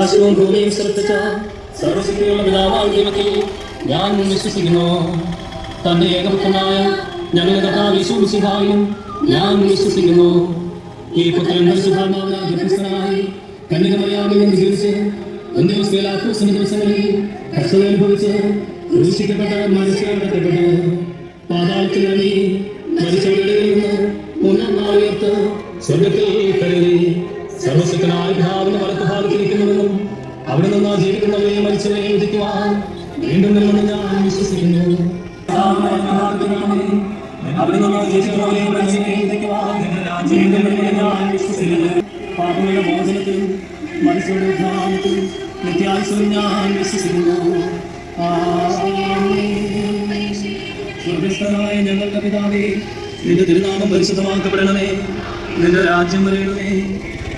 ആകാശവും ഭൂമിയും സൃഷ്ടിച്ച സർവശക്തിയുള്ള പിതാവായ ദൈവത്തിൽ ഞാൻ വിശ്വസിക്കുന്നു. തന്റെ ഏകപുത്രനായ ഞങ്ങളുടെ കർത്താവ് യേശുമിശിഹായും ഞാൻ വിശ്വസിക്കുന്നു. ഈ പുത്രൻ പരിശുദ്ധാത്മാവിനാൽ ഗർഭസ്ഥനായി കന്യകമറിയാമിൽ നിന്ന് ജീവിച്ച് അന്ത്യവസ്ഥയിലാക്കൂസിന്റെ ദിവസങ്ങളിൽ കഷ്ടത അനുഭവിച്ച് ക്രൂശിക്കപ്പെട്ട് മനുഷ്യടക്കപ്പെട്ട് പാതാളത്തിൽ ഇറങ്ങി മരിച്ചവരുടെ നിന്ന് മൂന്നാം സ്വർഗത്തിൽ കരുതി സർവശക്തനായ അവിടെ നിന്ന് ജീവിക്കുന്നവരെയും മരിച്ചവരെയും വിധിക്കുവാൻ വീണ്ടും വരുമെന്ന് ഞാൻ വിശ്വസിക്കുന്നു. അവിടെ നിന്ന് ജീവിക്കുന്നവരെയും മരിച്ചവരെയും വിധിക്കുവാൻ വീണ്ടും വരുമെന്ന് ഞാൻ വിശ്വസിക്കുന്നു. പാപങ്ങളുടെ മോചനത്തിലും മനുഷ്യരുടെ ഉദ്ധാനത്തിലും നിത്യായുസ്സും ഞാൻ വിശ്വസിക്കുന്നു. സ്വർഗസ്ഥനായ ഞങ്ങളുടെ പിതാവേ നിന്റെ തിരുനാമം പരിശുദ്ധമാക്കപ്പെടണമേ. നിന്റെ രാജ്യം വരണമേ.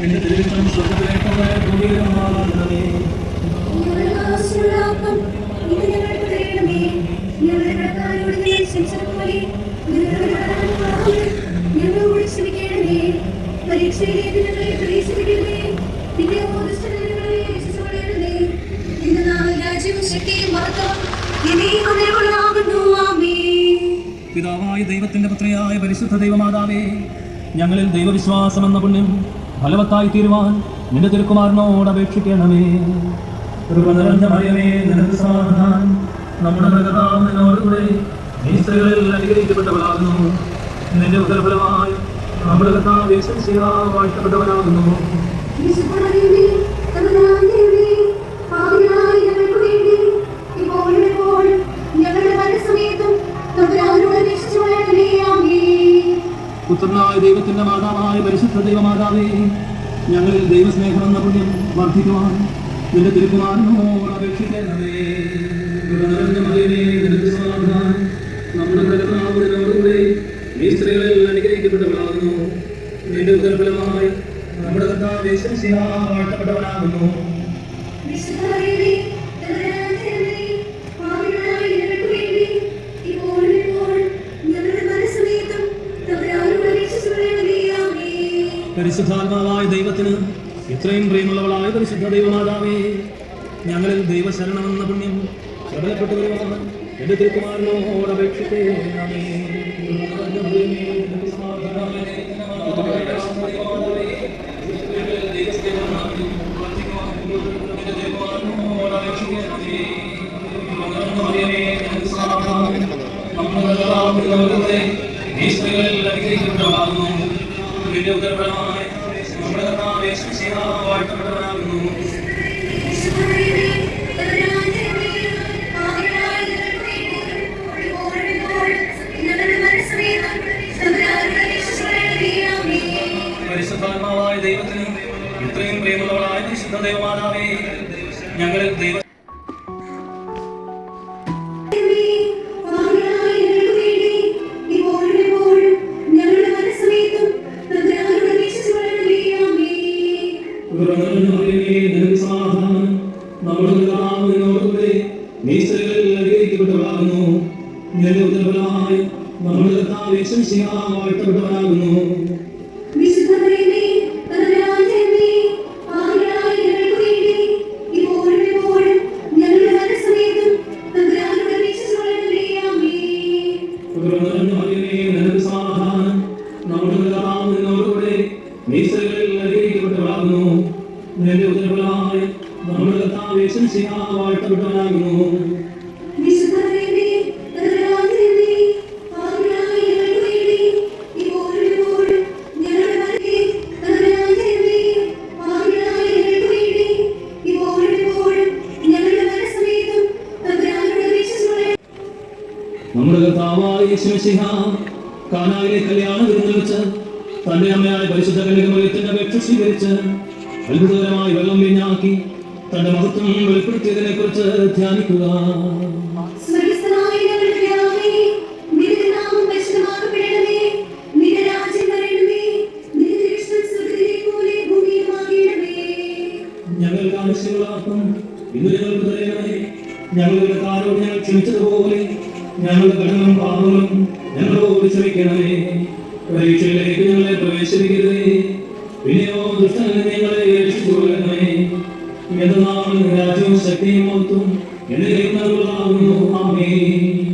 നിന്റെ തിരുവിത്തം സ്വർഗത്തിലെ പോലെ ഭൂമിയിലും ആകണമേ പിതാവായ ദൈവത്തിന്റെ പുത്രയായ പരിശുദ്ധ ദൈവമാതാവേ ഞങ്ങളിൽ ദൈവവിശ്വാസം എന്ന പുണ്യം ഫലവത്തായി തീരുവാൻ നിന്റെ തിരുക്കുമാരനോട് അപേക്ഷിക്കണമേ. നിനക്ക് സമാധാനം നമ്മുടെ ഭഗതാവ് നിന്നോടുകൂടെ നീ സ്ത്രീകളിൽ അനുഗ്രഹിക്കപ്പെട്ടവളാകുന്നു നിന്റെ ഉത്തരഫലമായി നമ്മുടെ യേശുമിശിഹാ വാഴ്ത്തപ്പെട്ടവനാകുന്നു. പുത്രനായ ദൈവത്തിന്റെ മാതാവായ പരിശുദ്ധ ദൈവമാതാവേ ഞങ്ങളിൽ ദൈവസ്നേഹം എന്ന പുണ്യം വർദ്ധിക്കുവാൻ നിന്റെ തിരുക്കുമാരനോട് അപേക്ഷിക്കണമേ. നമ്മുടെ കർത്താവിനോടുകൂടെ നീ സ്ത്രീകളിൽ അനുഗ്രഹിക്കപ്പെട്ടവളാകുന്നു നിന്റെ ഉദരഫലമായി നമ്മുടെ കർത്താവ് വാഴ്ത്തപ്പെട്ടവനാകുന്നു. പരിശുദ്ധാത്മാവായ ദൈവത്തിന് ഇത്രയും പ്രിയമുള്ളവളായ പരിശുദ്ധ ദൈവമാതാവേ ഞങ്ങളിൽ ദൈവശരണമെന്ന പുണ്യം പ്രബലപ്പെട്ടു വരുവാൻ എന്റെ തിരുക്കുമാരനോട് അപേക്ഷിക്കേ വിശുദ്ധ ദൈവത്തിന് ഇത്രയും പ്രിയമുള്ളവളായ വിശുദ്ധ ദൈവമാതാവേ ഞങ്ങളിൽ ദൈവ പാപികളായ ഞങ്ങൾക്ക് നമ്മുടെ കർത്താവ് എപ്പോഴും ഞങ്ങളുടെ നിനക്ക് സമാധാനം. നമ്മുടെ കർത്താവ് നിന്നോടുകൂടെ നീ സ്ത്രീകളിൽ അനുഗ്രഹിക്കപ്പെട്ടവളാകുന്നു നിന്റെ ഉദരഫലമായി നമ്മുടെ കർത്താവ് യേശുമിശിഹാ വാഴ്ത്തപ്പെട്ടവനാകുന്നു നമ്മുടെ കർത്താവായ യേശുമിശിഹ കാനായിലെ കല്യാണ വിരുന്നിൽ വെച്ച് തന്റെ അമ്മയായ പരിശുദ്ധ കന്യകമറിയത്തിന്റെ അപേക്ഷ സ്വീകരിച്ച് അത്ഭുതകരമായി വെള്ളം വീഞ്ഞാക്കി തന്റെ മഹത്വം വെളിപ്പെടുത്തിയതിനെ കുറിച്ച് ധ്യാനിക്കുക. ഞങ്ങൾക്ക് തരണമേ ഞങ്ങളുടെ കാരോട് ഞങ്ങൾ ക്ഷമിച്ചതുപോലെ ഞങ്ങളുടെ കടങ്ങളും പാപങ്ങളും ഞങ്ങളോട് ക്ഷമിക്കണമേ പരീക്ഷയിലേക്ക് ഞങ്ങളെ പ്രവേശിപ്പിക്കരുതേ. പിന്നെയോ ദുഷ്ടനെ ഞങ്ങളെ രക്ഷിച്ചുകൊള്ളണമേ എന്നാൽ രാജ്യവും ശക്തിയും മഹത്വം എന്നേക്കുള്ളതാകുന്നു ആമേൻ. കൃപനിറഞ്ഞ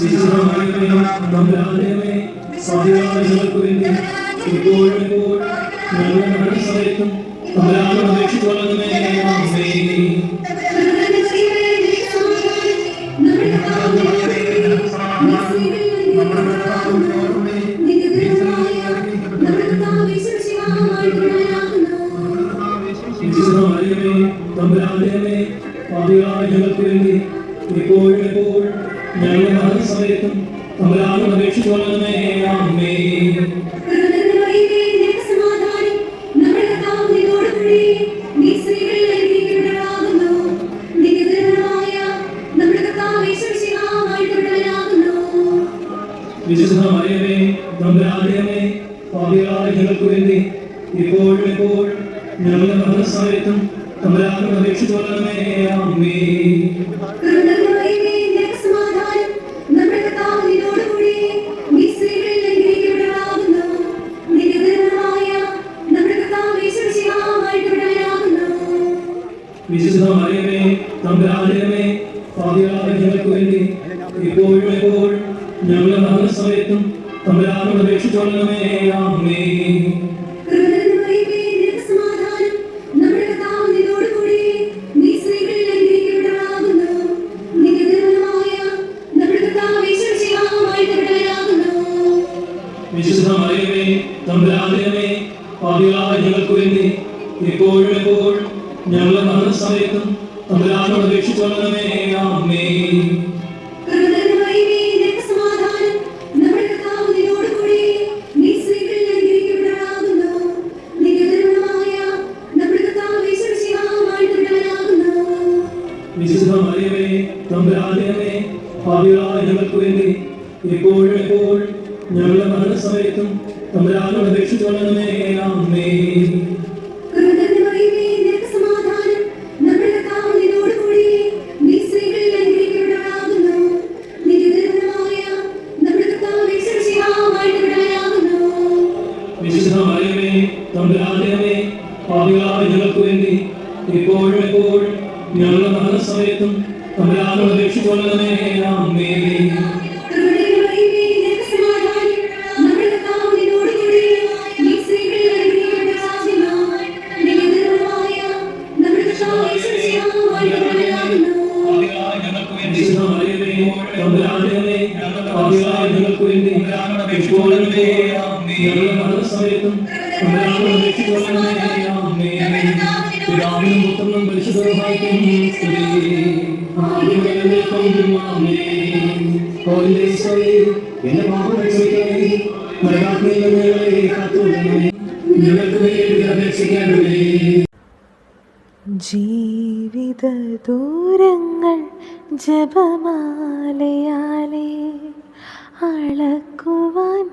വിശുദ്ധമറിയമേ തമ്പുരാജയമേ പാപികളായ വളരണമേ. വേണ്ടി ഇപ്പോഴും എപ്പോഴും ഞങ്ങളുടെ മരണസമയത്തും തമ്പുരാനോട് അപേക്ഷിച്ചുകൊള്ളണമേ മരണസമയത്തും തമ്പുരാനോട് അപേക്ഷിച്ചുകൊള്ളണമേ ആമേൻ. വിശുദ്ധ മറിയമേ തമ്പുരാജയമേ പാപികളായ ഞങ്ങൾക്ക് വേണ്ടി ഇപ്പോഴും എപ്പോഴും ഞങ്ങളുടെ മരണസമയത്തും തമ്പുരാനോട് അപേക്ഷിച്ചുകൊള്ളണമേ ആമേൻ. മറിയമേ തമ്പുരാജയമേ പാപികളായ ഞങ്ങൾക്ക് വേണ്ടി ഇപ്പോഴും എപ്പോഴും ഞങ്ങളുടെ മരണസമയത്തും തമ്പുരാനോട് അപേക്ഷിച്ചുകൊള്ളണമേ ആമേൻ. മരണസമയത്തും തമ്പുരാനോട് പാപികളായ ഞങ്ങൾക്ക് വേണ്ടി ഇപ്പോഴും എപ്പോഴും ഞങ്ങളുടെ മരണസമയത്തും തമ്പുരാനോട് അപേക്ഷിച്ചുകൊള്ളണമേ. ആമേൻ. വിശുദ്ധ ഞങ്ങളുടെ മരണസമയത്തും തമ്പുരാനോട് അപേക്ഷിച്ചുകൊള്ളണമേ ജീവിത ദൂരങ്ങൾ ജപമാലയാലേ അളക്കുവാൻ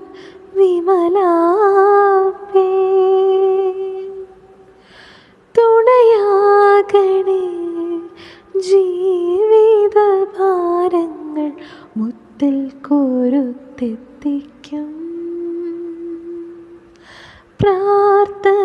വിമലാപ്പേ. തുണയാകണേ ജീവിത ഭാരങ്ങൾ മുത്തിൽ കോരുത്തെത്തിക്കും. പ്രാർത്ഥന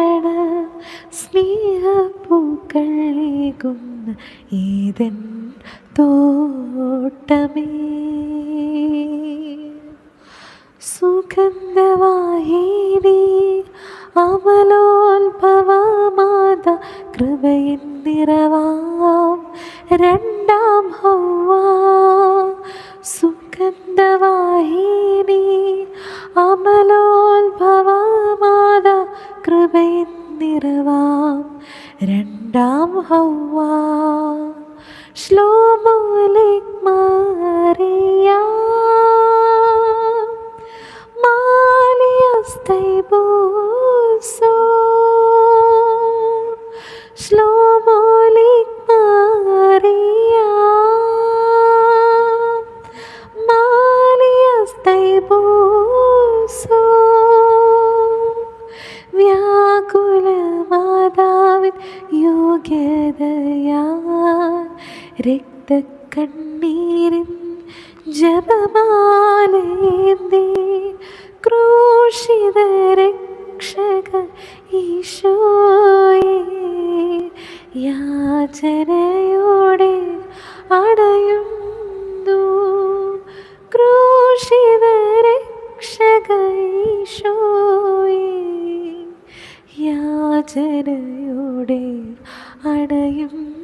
നൽകുന്ന ഏതൻ തോട്ടമേ. സുഗന്ധവാഹിനി അമലോത്ഭവമാത കൃപയിൻ നിറവാം. രണ്ടാം ഹൗവ സുഗന്ധവാഹിനി അമലോത്ഭവമാത കൃപയിൻ നിറവാം. രണ്ടാം ഹൗവ. ശ്ലോമോലിക് മാറിയ. യോഗ്യതയാ രക്തക്കണ്ണീരിൻ ജപമാലേന്തി ക്രൂശിത രക്ഷക ഈശോയെ. യാചനയോടെ അടയുന്നു ക്രൂശിത രക്ഷക ഈശോയെ. യാചനയോടെ അടയുന്നു